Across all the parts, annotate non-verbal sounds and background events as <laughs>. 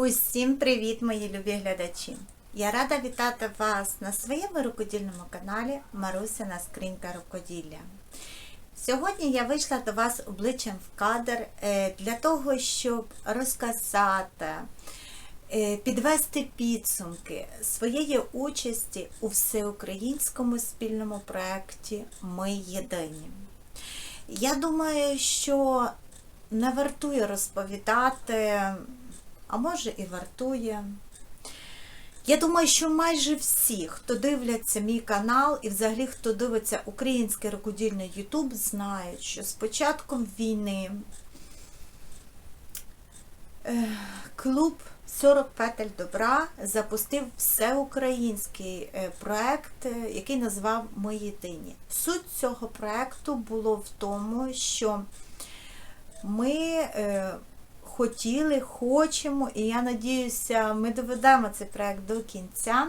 Усім привіт, мої любі глядачі! Я рада вітати вас на своєму рукодільному каналі Марусина Скринька Рукоділля. Сьогодні я вийшла до вас обличчям в кадр е, для того, щоб розказати, е, підвести підсумки своєї участі у всеукраїнському спільному проєкті Ми єдині. Я думаю, що не вартує розповідати, а може і вартує. Я думаю, що майже всі, хто дивляться мій канал і взагалі хто дивиться український рукодільний Ютуб, знають, що з початком війни е, клуб 40 петель добра запустив всеукраїнський е, проект, е, який назвав Ми єдині. Суть цього проекту було в тому, що ми хотіли, хочемо, і я надіюся, ми доведемо цей проект до кінця,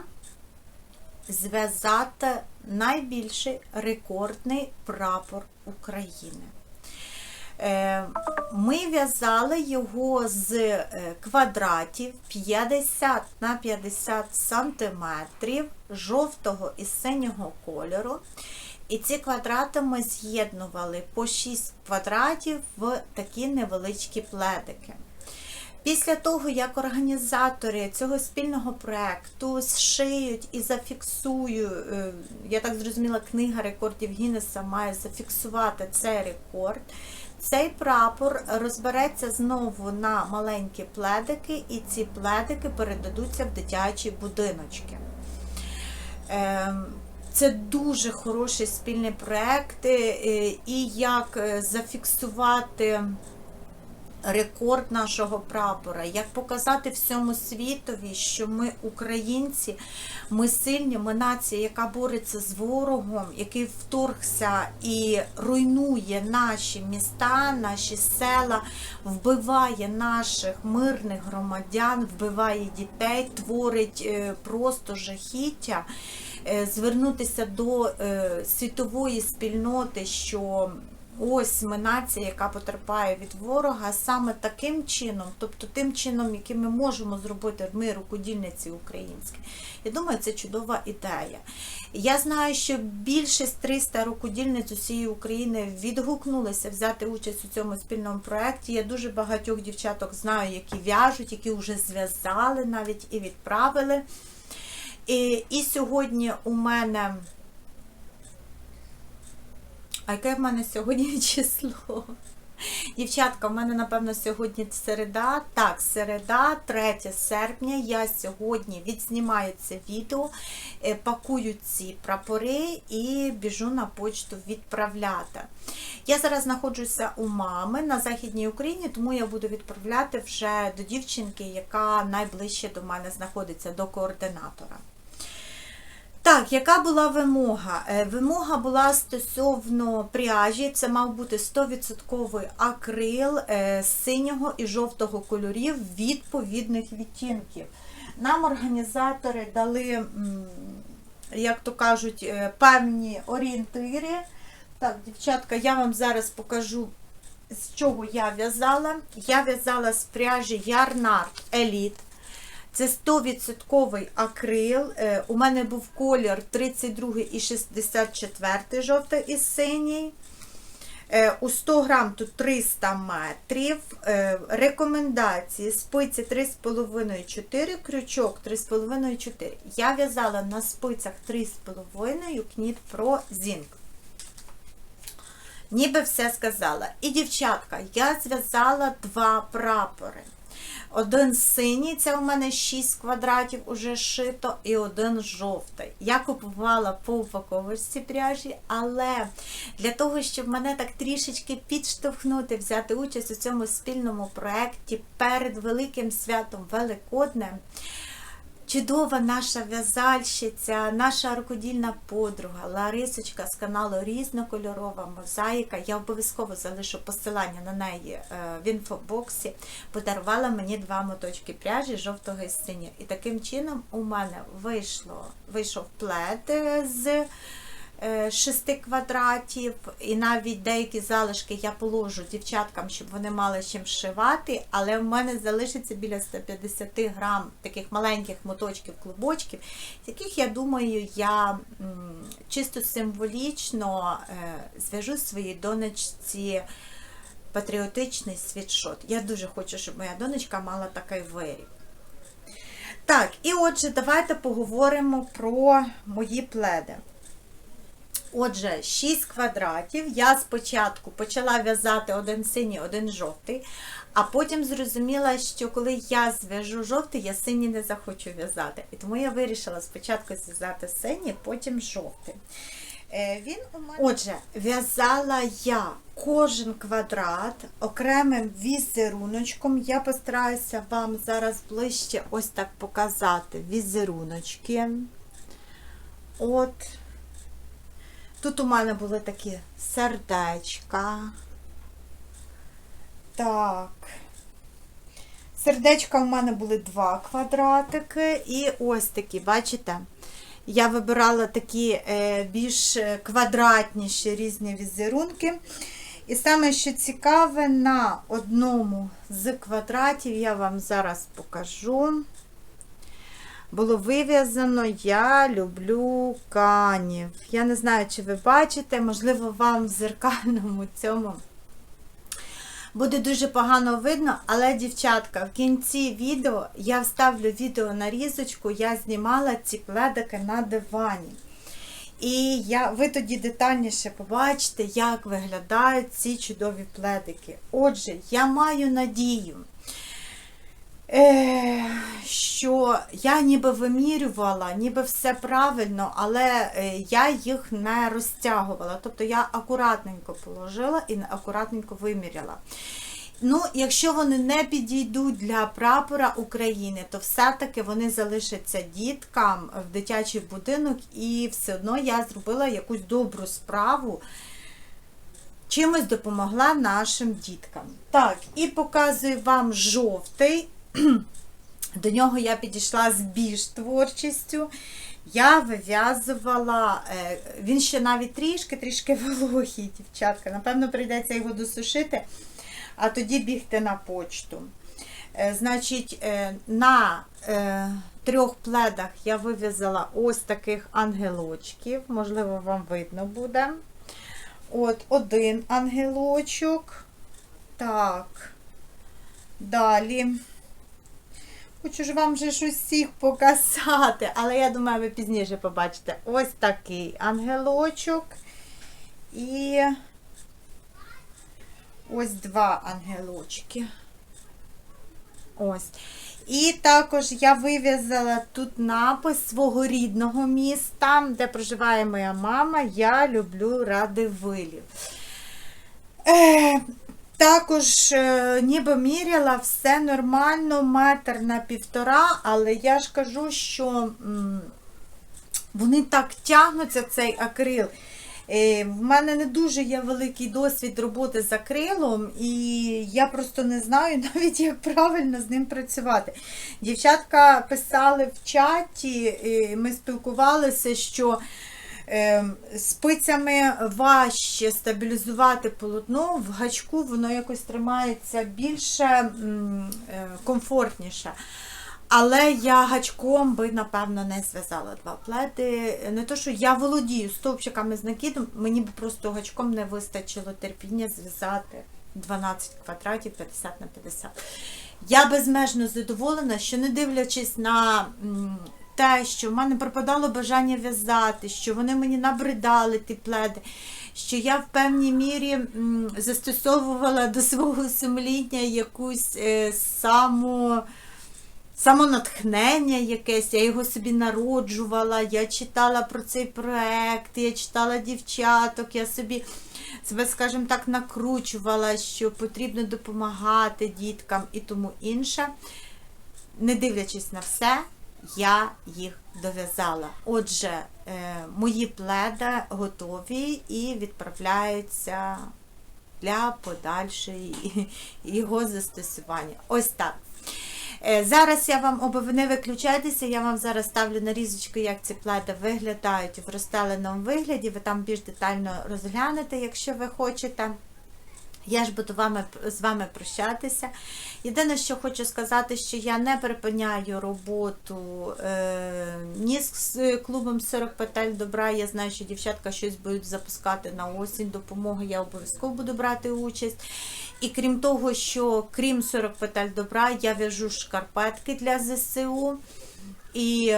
зв'язати найбільший рекордний прапор України. Е, Ми в'язали його з е, квадратів 50 на 50 сантиметрів жовтого і синього кольору. І ці квадрати ми з'єднували по 6 квадратів в такі невеличкі пледики. Після того, як організатори цього спільного проєкту зшиють і зафіксують, е, я так зрозуміла, книга рекордів Гіннеса має зафіксувати цей рекорд, цей прапор розбереться знову на маленькі пледики, і ці пледики передадуться в дитячі будиночки. Це дуже хороший спільний проєкт, і як е, зафіксувати рекорд нашого прапора, як показати всьому світові, що ми українці, ми сильні, ми нація, яка бореться з ворогом, який вторгся і руйнує наші міста, наші села, вбиває наших мирних громадян, вбиває дітей, творить е, просто жахіття. Е, звернутися до е, світової спільноти, що ось ми нація, яка потерпає від ворога, саме таким чином, тобто тим чином, яким ми можемо зробити ми рукодільниці українські. Я думаю, це чудова ідея. Я знаю, що більше з 300 рукодільниць усієї України відгукнулися взяти участь у цьому спільному проєкті. Я дуже багатьох дівчаток знаю, які в'яжуть, які вже зв'язали навіть і відправили. І, і сьогодні у мене. А яке в мене сьогодні <laughs> число? Дівчатка, в мене, напевно, сьогодні середа. Так, середа, 3 серпня. Я сьогодні відзнімаю це відео, е, пакую ці прапори і біжу на почту відправляти. Я зараз знаходжуся у мами на Західній Україні, тому я буду відправляти вже до дівчинки, яка найближче до мене знаходиться, до координатора. Так, яка була вимога? Е, вимога була стосовно пряжі, це мав бути 100% акрил е, синього і жовтого кольорів відповідних відтінків. Нам організатори дали, як то кажуть, е, певні орієнтири. Так, дівчатка, я вам зараз покажу, з чого я в'язала. Я в'язала з пряжі Ярнард Еліт. Це 100% акрил. Е, у мене був колір 32 і 64 жовтий і синій. Е, у 100 грам тут 300 метрів. Е, рекомендації спиці 3,5-4, крючок 3,5-4. Я в'язала на спицях 3,5 кніт про зінк. Ніби все сказала. І, дівчатка, я зв'язала два прапори. Один синій, це у мене 6 квадратів уже шито, і один жовтий. Я купувала по упаковочці пряжі, але для того, щоб мене так трішечки підштовхнути, взяти участь у цьому спільному проєкті перед великим святом Великоднем. Чудова наша в'язальщиця, наша рукодільна подруга, Ларисочка з каналу Різнокольорова мозаїка. Я обов'язково залишу посилання на неї е, в інфобоксі. Подарувала мені два моточки пряжі жовтого і синього. І таким чином у мене вийшло, вийшов плед з е, 6 квадратів, і навіть деякі залишки я положу дівчаткам, щоб вони мали чим шивати, але в мене залишиться біля 150 грам таких маленьких моточків, клубочків, яких, я думаю, я чисто символічно е, зв'яжу своїй донечці патріотичний світшот. Я дуже хочу, щоб моя донечка мала такий виріб. Так, і отже, давайте поговоримо про мої пледи. Отже, 6 квадратів. Я спочатку почала в'язати один синій, один жовтий, а потім зрозуміла, що коли я зв'яжу жовтий, я синій не захочу в'язати. І тому я вирішила спочатку зв'язати синій, потім жовтий. Е, Він у мене... Отже, в'язала я кожен квадрат окремим візеруночком. Я постараюся вам зараз ближче ось так показати візеруночки. От. Тут у мене були такі сердечка. Так. Сердечка у мене були два квадратики. І ось такі, бачите? Я вибирала такі е, більш квадратніші різні візерунки. І саме, що цікаве, на одному з квадратів я вам зараз покажу. Було вив'язано Я люблю канів. Я не знаю, чи ви бачите, можливо, вам в зеркальному <laughs> цьому буде дуже погано видно, але, дівчатка, в кінці відео я вставлю відео нарізочку, я знімала ці пледики на дивані. І я, ви тоді детальніше побачите, як виглядають ці чудові пледики. Отже, я маю надію, що я ніби вимірювала, ніби все правильно, але е, я їх не розтягувала. Тобто я акуратненько положила і акуратненько виміряла. Ну, якщо вони не підійдуть для прапора України, то все-таки вони залишаться діткам в дитячий будинок, і все одно я зробила якусь добру справу, чимось допомогла нашим діткам. Так, і показую вам жовтий. До нього я підійшла з більш творчістю. Я вив'язувала, е, він ще навіть трішки-трішки <laughs> вологий, дівчатка. Напевно, прийдеться його досушити, а тоді бігти на почту. Е, Значить, е, на трьох пледах я вив'язала ось таких ангелочків, можливо, вам видно буде. От, один ангелочок. Так, далі. Хочу ж вам вже ж усіх показати, але я думаю, ви пізніше побачите. Ось такий ангелочок. І ось два ангелочки. Ось. І також я вив'язала тут напис свого рідного міста, де проживає моя мама. Я люблю Радивилів. Також е, ніби міряла все нормально, метр на півтора, але я ж кажу, що вони так тягнуться, цей акрил. Е, В мене не дуже є великий досвід роботи з акрилом, і я просто не знаю <laughs> навіть, як правильно з ним працювати. Дівчатка писали в чаті, ми спілкувалися, що спицями важче стабілізувати полотно, в гачку воно якось тримається більше е, комфортніше. Але я гачком би, напевно, не зв'язала два пледи. Не то, що я володію стовпчиками з накидом, мені б просто гачком не вистачило терпіння зв'язати 12 квадратів 50 на 50. Я безмежно задоволена, що не дивлячись на те, що в мене пропадало бажання в'язати, що вони мені набридали ті пледи, що я в певній мірі застосовувала до свого сумління якусь е, саму самонатхнення якесь, я його собі народжувала, я читала про цей проект, я читала дівчаток, я собі себе, скажімо так, накручувала, що потрібно допомагати діткам і тому інше. Не дивлячись на все, я їх дов'язала. Отже, е, мої пледи готові і відправляються для подальшої його застосування. Ось так. Е, Зараз я вам обов... не виключайтеся, я вам зараз ставлю нарізочку, як ці пледи виглядають в розстеленому вигляді. Ви там більш детально розглянете, якщо ви хочете. Я ж буду вами, з вами прощатися. Єдине, що хочу сказати, що я не припиняю роботу е, ні з клубом 40 петель добра. Я знаю, що дівчатка щось будуть запускати на осінь. Допомоги я обов'язково буду брати участь. І крім того, що крім 40 петель добра, я в'яжу шкарпетки для ЗСУ. І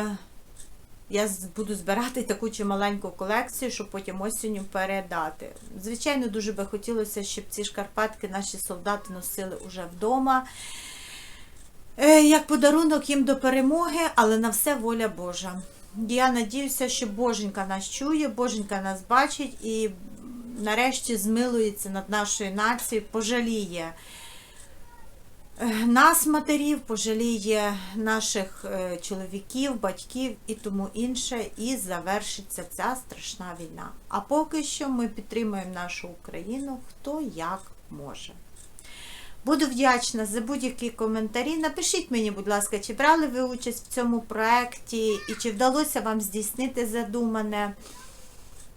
я буду збирати таку чималеньку колекцію, щоб потім осінню передати. Звичайно, дуже би хотілося, щоб ці шкарпетки наші солдати носили уже вдома. Е, Як подарунок їм до перемоги, але на все воля Божа. Я надіюся, що Боженька нас чує, Боженька нас бачить і нарешті змилується над нашою нацією, пожаліє нас, матерів, пожаліє наших е, чоловіків, батьків і тому інше, і завершиться ця страшна війна. А поки що ми підтримуємо нашу Україну хто як може. Буду вдячна за будь-які коментарі. Напишіть мені, будь ласка, чи брали ви участь в цьому проєкті і чи вдалося вам здійснити задумане.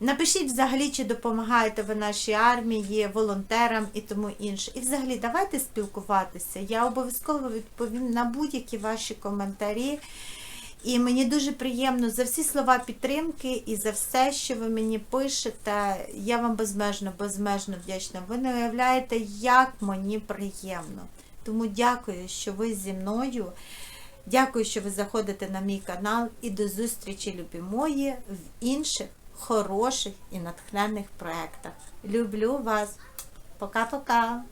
Напишіть взагалі, чи допомагаєте ви нашій армії, волонтерам і тому інше. І взагалі давайте спілкуватися. Я обов'язково відповім на будь-які ваші коментарі. І мені дуже приємно за всі слова підтримки і за все, що ви мені пишете. Я вам безмежно, безмежно вдячна. Ви не уявляєте, як мені приємно. Тому дякую, що ви зі мною. Дякую, що ви заходите на мій канал і до зустрічі, любі мої, в інших хороших і натхненних проєктах. Люблю вас. Пока-пока.